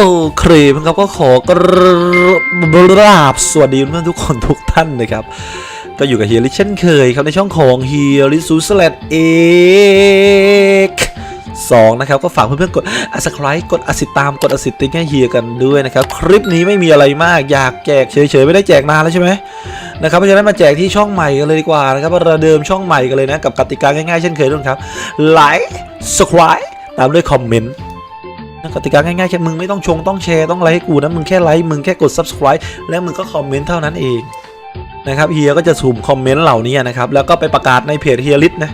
โอเคครับก็ขอกราบสวัสดีเพื่อนทุกคนทุกท่านนะครับ ก็อยู่กับเฮียริเช่นเคยครับในช่องของเฮียริซูสเลตเอกสองนะครับ ก็ฝากเพื่อนๆกด subscribe กดอสิตามกดอสิติงให้เฮียกันด้วยนะครับ คลิปนี้ไม่มีอะไรมากอยากแจกเฉยๆไม่ได้แจกนานแล้วใช่ไหมนะครับเพราะฉะนั้นมาแจกที่ช่องใหม่กันเลยดีกว่านะครับเราเดิมช่องใหม่กันเลยนะกับกติกาง่ายๆเช่นเคยด้วยครับไลค์ subscribe ตามด้วยคอมเมนต์ กติกาง่ายๆแค่มึงไม่ต้องชงต้องแชร์ต้องไลค์ให้กูนะมึงแค่ไลค์มึงแค่กด subscribe แล้วมึงก็คอมเมนต์เท่านั้นเองนะครับเฮียก็จะสุ่มคอมเมนต์เหล่านี้นะครับแล้วก็ไปประกาศในเพจเฮียลิสนะ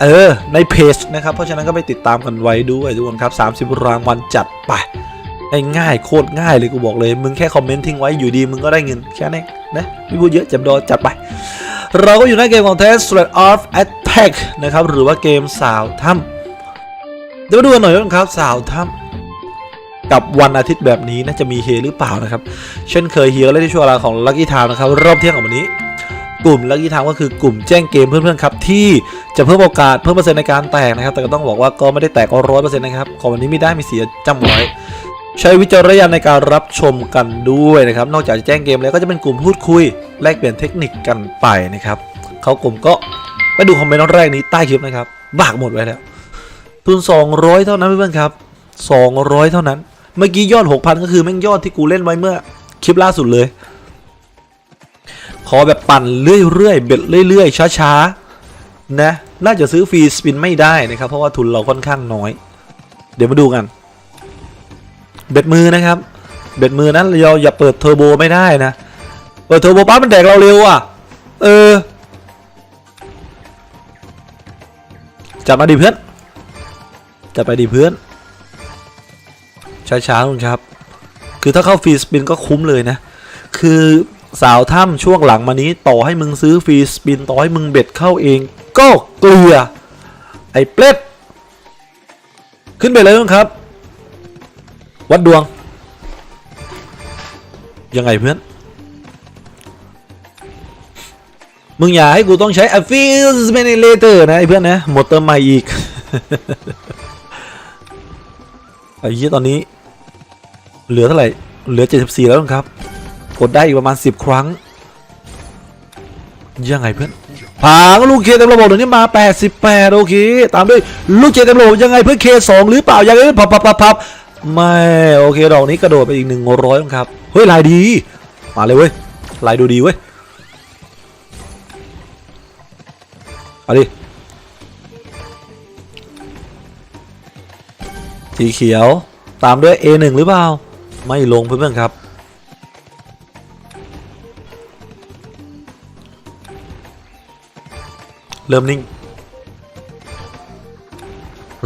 เออในเพจนะครับเพราะฉะนั้นก็ไปติดตามกันไว้ด้วยทุกคนครับ 30 รางวัลจัดไปง่ายๆโคตรง่ายเลยกูบอกเลยมึงแค่คอมเมนต์ทิ้งไว้อยู่ดีมึงก็ได้เงินแค่นั้นนะไม่พูดเยอะจับดอจัดไป เราก็อยู่ในเกมของ Test Threat of Attack นะครับหรือว่าเกมสาวถ้ำเดี๋ยวมาดูกันหน่อยนะครับสาวถ้ำ กับวันอาทิตย์แบบนี้นะจะมีเฮหรือเปล่านะครับ เช่นเคยเฮียก็เล่นในช่วงเวลาของ Lucky Time นะครับรอบเที่ยงของวันนี้กลุ่ม Lucky Time ก็คือกลุ่มแจ้งเกมเพื่อนๆครับที่จะเพิ่มโอกาสเพิ่มเปอร์เซ็นต์ในการแตกนะครับ แต่ก็ต้องบอกว่าก็ไม่ได้แตกร้อยเปอร์เซ็นต์นะครับของวันนี้ไม่ได้มีเสียจำไว้ใช้วิจารณญาณในการรับชมกันด้วยนะครับ นอกจากจะแจ้งเกมแล้วก็จะเป็นกลุ่มพูดคุย แลกเปลี่ยนเทคนิคกันไปนะครับ เขากลุ่มก็ไปดูคอมเมนต์แรกนี้ใต้คลิปนะครับบากหมดไว้แล้วทุน200 เท่านั้นเพื่อนๆครับ 200 เท่านั้น เมื่อกี้ยอด 6,000 ก็คือแม่งยอดที่กูเล่นไว้เมื่อคลิปล่าสุดเลย ขอแบบปั่นเรื่อยๆ เบ็ดเรื่อยๆ ช้าๆ นะ น่าจะซื้อฟรีสปินไม่ได้นะครับ เพราะว่าทุนเราค่อนข้างน้อย เดี๋ยวมาดูกัน เบ็ดมือนะครับ เบ็ดมือนั้นเราอย่าเปิดเทอร์โบไม่ได้นะ เปิดเทอร์โบปั๊บมันแดกเราเร็วอะ เออ จัดมาดิเพื่อน จัดไปดิเพื่อน ช้าๆคุณครับ คือถ้าเข้าฟรีสปินก็คุ้มเลยนะ คือสาวถ้ำช่วงหลังมานี้ต่อให้มึงซื้อฟรีสปินต่อให้มึงเบ็ดเข้าเองก็เกลือ ไอ้เปล็ดขึ้นไปเลยครับ วัดดวง ยังไงเพื่อน มึงอย่าให้กูต้องใช้ a f i l s m a n i l a t o r นะไอ้เพื่อนนะหมดเติมใหม่อีก ไอ้ยี่ตอนนี้ เหลือเท่าไหร่ เหลือ 74 แล้วครับ กดได้อีกประมาณ 10 ครั้ง ยังไงเพื่อนผางลูกเคเต็มระบบเดี๋ยวนี้มา 88 โอเค ตามด้วยลูกเคเต็มระบบยังไงเพื่อนเคสองหรือเปล่า ยังไงพับพับพับพับไม่ โอเค ดอกนี้กระโดดไปอีก 100ครับ เฮ้ย ลายดี มาเลยเว้ย ลายดูดีเว้ยเอาดิสีเขียวตามด้วย A1 หรือเปล่า ไม่ลงเพื่อนๆครับ เริ่มนิ่ง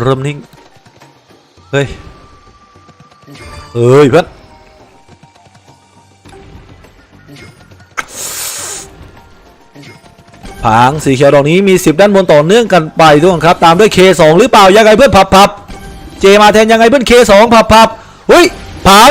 เริ่มนิ่ง เฮ้ยเอ้ยเพื่อนผางสีเขียวดอกนี้มี 10 ด้านบนต่อเนื่องกันไปทุกคนครับ ตามด้วย K2 หรือเปล่ายังไงเพื่อนพับพับเจมาแทนยังไงเพื่อน K2 พับพับเฮ้ยผาง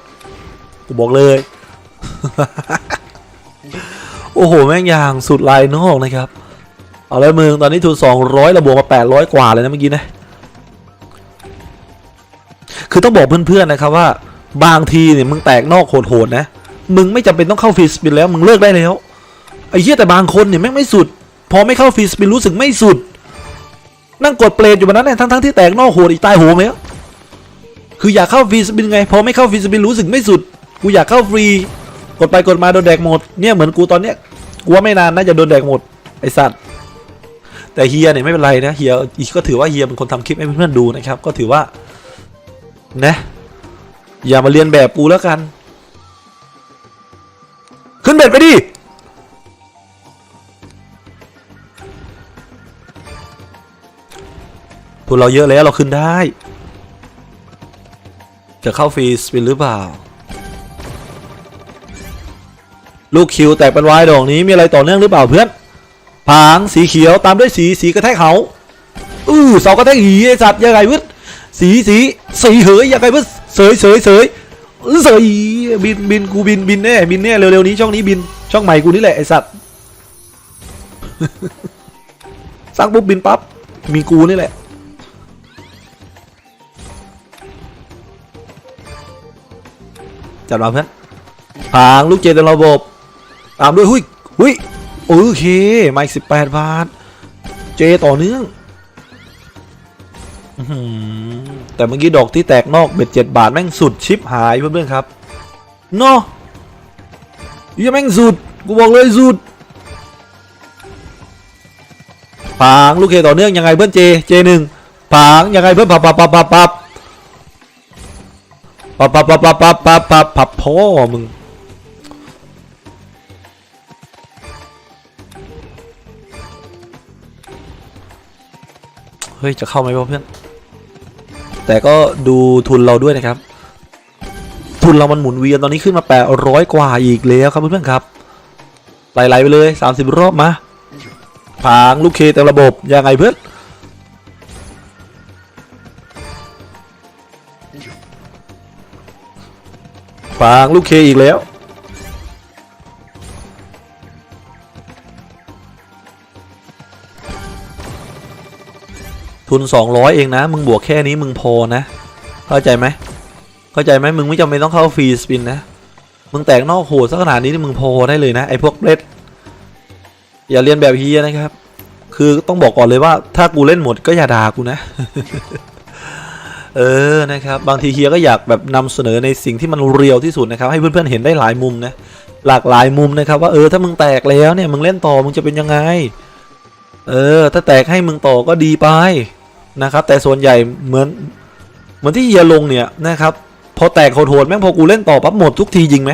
กูบอกเลย โอ้โห แม่งอย่างสุดลายนอกนะครับ เอาเลยมึง ตอนนี้ทุน200ระบวกมา800กว่าเลยนะเมื่อกี้นะ คือต้องบอกเพื่อนๆนะครับว่า บางทีเนี่ยมึงแตกนอกโหดๆนะ มึงไม่จำเป็นต้องเข้าฟรีสปินแล้ว มึงเลิกได้แล้วไอ้เหี้ยแต่บางคนเนี่ยแม่งไม่สุด พอไม่เข้าฟรีสปินรู้สึกไม่สุด นั่งกดเปลดอยู่แบบนั้นเนี่ยทั้งๆที่แตกนอกโหดอีกตายโหงแล้วคืออยากเข้าฟรีสปินไง พอไม่เข้าฟรีสปินรู้สึกไม่สุด กูอยากเข้าฟรี กดไปกดมาโดนแดกหมด เนี่ยเหมือนกูตอนเนี้ยกูว่าไม่นานน่าจะโดนแดกหมดไอสัตว์ แต่เฮียเนี่ยไม่เป็นไรนะเฮียก็ถือว่าเฮียเป็นคนทำคลิปให้เพื่อนๆดูนะครับ ก็ถือว่านะอย่ามาเรียนแบบกูแล้วกัน ขึ้นเบ็ดไปดิทุนเราเยอะแล้วเราขึ้นได้ จะเข้าฟรีสปินหรือเปล่า ลูกคิวแตกเป็นวายดอกนี้มีอะไรต่อเนื่องหรือเปล่าเพื่อนผางสีเขียวตามด้วยสีสีกระแทกเขาอือเสากระแทกหีไอสัตว์ยังไงวึดสีสีสีเหยยังไงวึดเสยเสยเสยเสยบินบินกูบินบินแน่บินแน่เร็วๆนี้ช่องนี้บินช่องใหม่กูนี่แหละไอสัตว์สร้างปุ๊บบินปั๊บมีกูนี่แหละจัดมาเพื่อนผางลูกเจเต็มระบบ ตามด้วยหุยหุยโอเคมาอีกสิบแปดบาท เจต่อเนื่องแต่เมื่อกี้ดอกที่แตกนอกเบ็ดเจ็ดบาทแม่งสุดชิปหายเพื่อนๆครับเนาะยังแม่งสุดกูบอกเลยสุดผางลูกเคต่อเนื่องยังไงเพื่อนเจเจหนึ่งผางยังไงเพื่อนปับปับปับปับปับปับปับปับปับปับปับปับพ่อมึง เฮ้ยจะเข้าไหมเพื่อน แต่ก็ดูทุนเราด้วยนะครับ ทุนเรามันหมุนเวียนตอนนี้ขึ้นมา800กว่าอีกแล้วครับเพื่อนๆครับไหลๆไปเลย30รอบมาผางลูกเคเต็มระบบยังไงเพื่อนผางลูกเคอีกแล้ว ทุน 200 เองนะ มึงบวกแค่นี้มึงพอนะ เข้าใจไหมเข้าใจไหมมึงไม่จำเป็นต้องเข้าฟรีสปินนะ มึงแตกนอกโหดสักขนาดนี้นี่มึงพอได้เลยนะไอ้พวกเล็ดอย่าเรียนแบบเฮียนะครับ คือต้องบอกก่อนเลยว่า ถ้ากูเล่นหมดก็อย่าด่ากูนะ เออนะครับ บางทีเฮียก็อยากแบบนำเสนอในสิ่งที่มันเรียวที่สุดนะครับ ให้เพื่อนๆเห็นได้หลายมุมนะ หลากหลายมุมนะครับ ว่าเออถ้ามึงแตกแล้วเนี่ยมึงเล่นต่อมึงจะเป็นยังไง เออ ถ้าแตกให้มึงต่อก็ดีไป นะครับแต่ส่วนใหญ่เหมือนเหมือนที่เฮียลงเนี่ยนะครับพอแตกโหดๆแม่งพอกูเล่นต่อปั๊บหมดทุกทีจริงไหม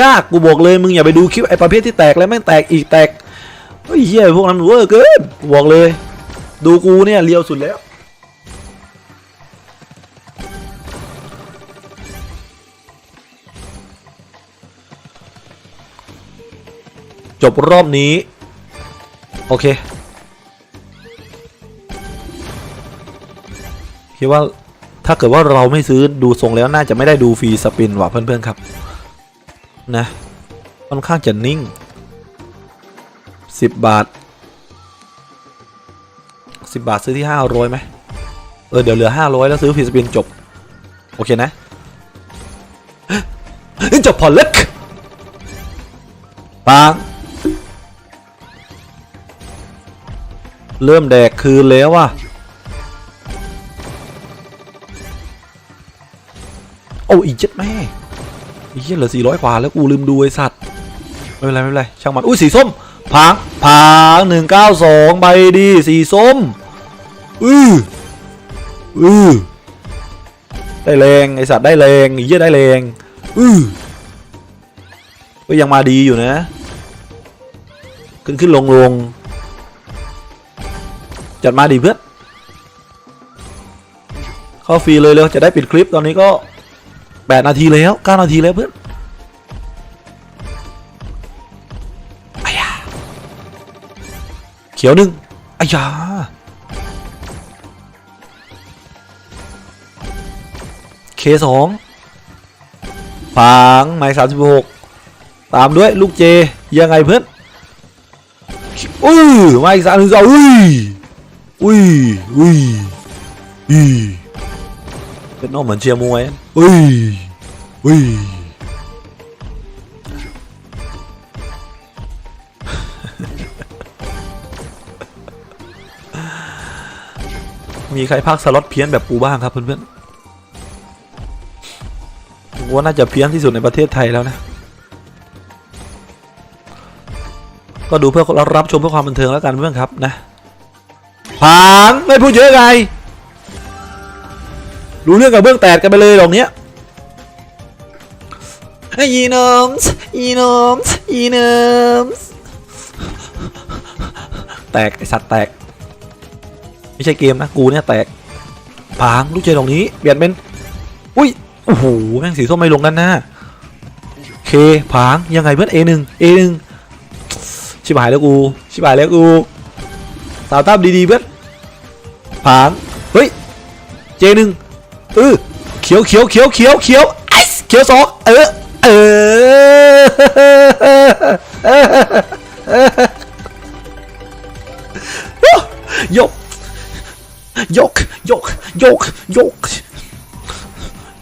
ยากกูบอกเลยมึงอย่าไปดูคลิปไอ้ประเภทที่แตกแล้วแม่งแตกอีกแตกเฮ้ยเฮียพวกนั้นเวอร์เกินบอกเลย ดูกูเนี่ยเลียวสุดแล้วจบรอบนี้ โอเค คิดว่าถ้าเกิดว่าเราไม่ซื้อดูทรงแล้วน่าจะไม่ได้ดูฟรีสปินว่ะเพื่อนๆครับ นะค่อนข้างจะนิ่ง 10 บาท 10 บาทซื้อที่ 500ไหมเออเดี๋ยวเหลือ 500 แล้วซื้อฟรีสปินจบ โอเคนะจบพอเล็กปังเริ่มแดกคืนแล้วว่ะ โอ้อีเจ็ดแม่อีเจ็ดเหลือสี่ร้อยกว่าแล้วกูลืมดูไอสัตว์ไม่เป็นไรไม่เป็นไรช่างมันอุ้ยสีส้มผางผางหนึ่งเก้าสองใบดีสีส้มอืออือได้แรงไอสัตว์ได้แรงอีเจ็ดได้แรงอือก็ยังมาดีอยู่นะ ขึ้นขึ้นลงลงจัดมาดิเพื่อนเข้าฟรีเลยเร็วจะได้ปิดคลิปตอนนี้ก็ 8นาทีแล้ว9นาทีแล้วเพื่อนอายาเขียวหนึ่งอายาเคสองปางหมายสามสิบหกตามด้วยลูกเจยังไงเพื่อนอุ้ยมาอีกสามถึงสองอุ้ยอุ้ยอุ้ยอุ้ยเป็นน้องเหมือนเชียร์มวย อุ้ยอุ้ยมีใครพักสล็อตเพี้ยนแบบกูบ้างครับเพื่อนๆว่าน่าจะเพี้ยนที่สุดในประเทศไทยแล้วนะ ก็ดูเพื่อรับชมเพื่อความบันเทิงแล้วกันเพื่อนครับนะผางไม่พูดเยอะไง รู้เรื่องกับเบื้องแตกกันไปเลยดอกเนี้ยอีนอมส์อีนอมส์อีนอมส์แตกไอสัตว์แตก ไม่ใช่เกมนะกูเนี่ยแตกผางลูกเจดอกนี้เปลี่ยนเป็นอุ้ยโอ้โหแม่งสีส้มไม่ลงด้านหน้าเคผางยังไงเพื่อน A1 A1 ชิบหายแล้วกูชิบหายแล้วกูสาวตั้มดีๆเพื่อนผางเฮ้ย J1 เออเขียวเขียวเขียวเขียวเขียวไอซ์เขียวสองเออเออยกยกยกยกยก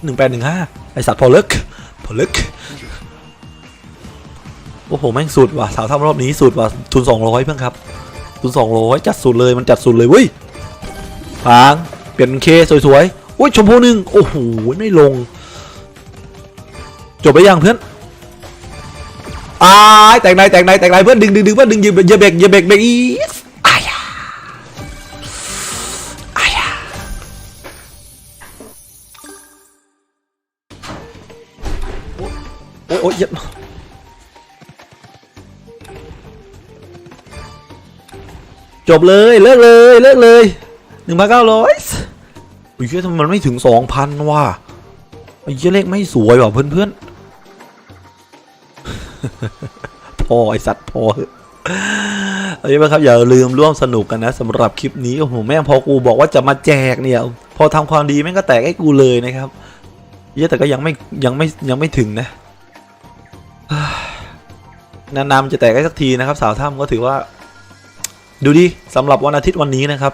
หนึ่งแปดหนึ่งห้าไอสัตว์พอเลิกพอเลิกโอ้โห แม่งสุดว่ะสาวทำรอบนี้สุดว่ะทุนสองร้อยเพื่อนครับ ทุนสองร้อยจัดสุดเลยมันจัดสุดเลยเว้ยพาง เปลี่ยนเป็นเคสวยๆ อุ้ยชมพูหนึ่งโอ้โหไม่ลง จบไปยังเพื่อนอ้ายแต่งในแต่งในแต่งในเพื่อนดึงดึงดึงเพื่อนดึงย่าอย่าเบกอย่าเบกเบกอีสอายาอายาโอ้ยโอ้ยเหี้ยจบเลย เลิกเลย เลิกเลยหนึ่งพันเก้าร้อย อุ้ยเยทำไมมันไม่ถึงสองพันว่ะไอ้เหี้ยเลขไม่สวยว่ะเพื่อนเพื่อนๆพอไอสัตว์พอเอาอย่างนี้ครับอย่าลืมร่วมสนุกกันนะสำหรับคลิปนี้โอ้โหแม่งพอกูบอกว่าจะมาแจกเนี่ย พอทำความดีแม่งก็แตกให้กูเลยนะครับเยอะแต่ก็ยังไม่ยังไม่ยังไม่ถึงนะนานๆมันจะแตกได้สักทีนะครับ สาวถ้ำก็ถือว่า ดูดีสำหรับวันอาทิตย์วันนี้นะครับ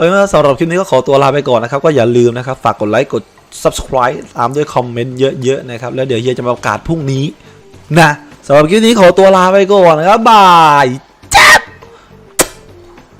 เอ้ยสำหรับคลิปนี้ก็ขอตัวลาไปก่อนนะครับ ก็อย่าลืมนะครับ ฝากกดไลค์กด subscribe ตามด้วยคอมเมนต์เยอะๆนะครับ แล้วเดี๋ยวเฮียจะมาประกาศพรุ่งนี้นะสำหรับคลิปนี้ขอตัวลาไปก่อนนะครับบาย